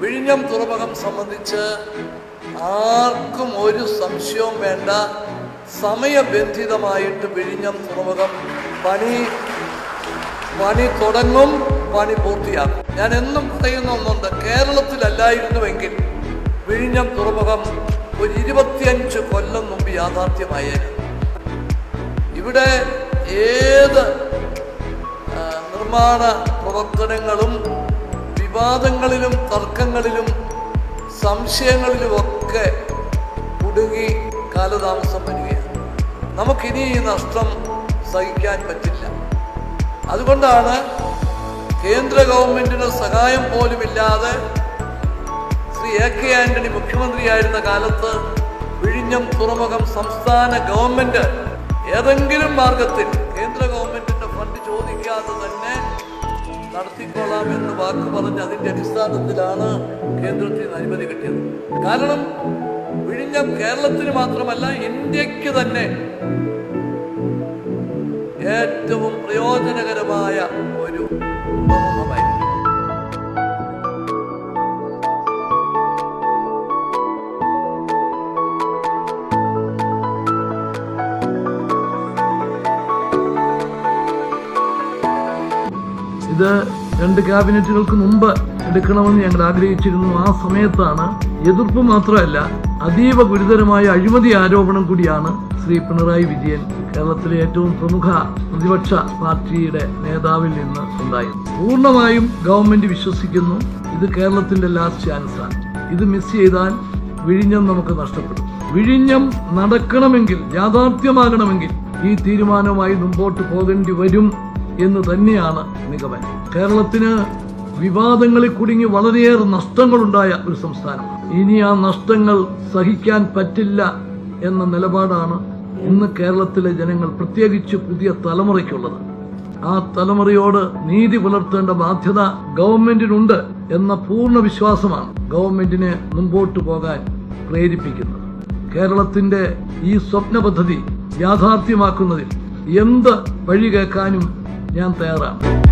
വിഴിഞ്ഞം തുറമുഖം സംബന്ധിച്ച് ആർക്കും ഒരു സംശയവും വേണ്ട. സമയബന്ധിതമായിട്ട് വിഴിഞ്ഞം തുറമുഖം പണി പണി തുടങ്ങും പണി പൂർത്തിയാക്കും. ഞാൻ എന്നും പറയുന്ന ഒന്നുണ്ട് കേരളത്തിലല്ലായിരുന്നുവെങ്കിൽ വിഴിഞ്ഞം തുറമുഖം ഒരു ഇരുപത്തിയഞ്ച് കൊല്ലം മുമ്പ് യാഥാർത്ഥ്യമായേക്കും ഇവിടെ ഏത് നിർമ്മാണ പ്രവർത്തനങ്ങളും വിവാദങ്ങളിലും തർക്കങ്ങളിലും സംശയങ്ങളിലുമൊക്കെ കുടുങ്ങി കാലതാമസം വരികയാണ്. നമുക്കിനി ഈ നഷ്ടം സഹിക്കാൻ പറ്റില്ല. അതുകൊണ്ടാണ് കേന്ദ്ര ഗവൺമെന്റിന് സഹായം പോലുമില്ലാതെ ശ്രീ എ കെ ആന്റണി മുഖ്യമന്ത്രിയായിരുന്ന കാലത്ത് വിഴിഞ്ഞം തുറമുഖം സംസ്ഥാന ഗവൺമെന്റ് ഏതെങ്കിലും മാർഗത്തിൽ കേന്ദ്ര ഗവൺമെന്റിന്റെ ഫണ്ട് ചോദിക്കാതെ തന്നെ നടത്തിക്കൊള്ളാം എന്ന് വാക്ക് പറഞ്ഞ് അതിന്റെ അടിസ്ഥാനത്തിലാണ് കേന്ദ്രത്തിൽ നിന്ന് അനുമതി കിട്ടിയത്. കാരണം വിഴിഞ്ഞം കേരളത്തിന് മാത്രമല്ല ഇന്ത്യയ്ക്ക് തന്നെ ഏറ്റവും പ്രയോജനകരമായ ഒരു തുറമുഖമായിരുന്നു ഇത് രണ്ട് ക്യാബിനറ്റുകൾക്ക് മുമ്പ് എടുക്കണമെന്ന് ഞങ്ങൾ ആഗ്രഹിച്ചിരുന്നു. ആ സമയത്താണ് എതിർപ്പ് മാത്രമല്ല അതീവ ഗുരുതരമായ അഴിമതി ആരോപണം കൂടിയാണ് ശ്രീ പിണറായി വിജയൻ കേരളത്തിലെ ഏറ്റവും പ്രമുഖ പ്രതിപക്ഷ പാർട്ടിയുടെ നേതാവിൽ നിന്ന് ഉണ്ടായത്. പൂർണമായും ഗവൺമെന്റ് വിശ്വസിക്കുന്നു. ഇത് കേരളത്തിന്റെ ലാസ്റ്റ് ചാൻസാണ് ഇത് മിസ് ചെയ്താൽ വിഴിഞ്ഞം നമുക്ക് നഷ്ടപ്പെടും. വിഴിഞ്ഞം നടക്കണമെങ്കിൽ യാഥാർത്ഥ്യമാകണമെങ്കിൽ ഈ തീരുമാനവുമായി മുമ്പോട്ട് പോകേണ്ടി വരും എന്ന് തന്നെയാണ് നിഗമനം. കേരളത്തിന് വിവാദങ്ങളിൽ കുടുങ്ങി വളരെയേറെ നഷ്ടങ്ങളുണ്ടായ ഒരു സംസ്ഥാനമാണ് ഇനി ആ നഷ്ടങ്ങൾ സഹിക്കാൻ പറ്റില്ല എന്ന നിലപാടാണ് ഇന്ന് കേരളത്തിലെ ജനങ്ങൾ പ്രത്യേകിച്ച് പുതിയ തലമുറയ്ക്കുള്ളത്. ആ തലമുറയോട് നീതി പുലർത്തേണ്ട ബാധ്യത ഗവൺമെന്റിനുണ്ട് എന്ന പൂർണ വിശ്വാസമാണ് ഗവൺമെന്റിനെ മുമ്പോട്ട് പോകാൻ പ്രേരിപ്പിക്കുന്നത്. കേരളത്തിന്റെ ഈ സ്വപ്ന പദ്ധതി യാഥാർത്ഥ്യമാക്കുന്നതിൽ എന്ത് വഴി കേൾക്കാനും ഞാൻ തയ്യാറാണ്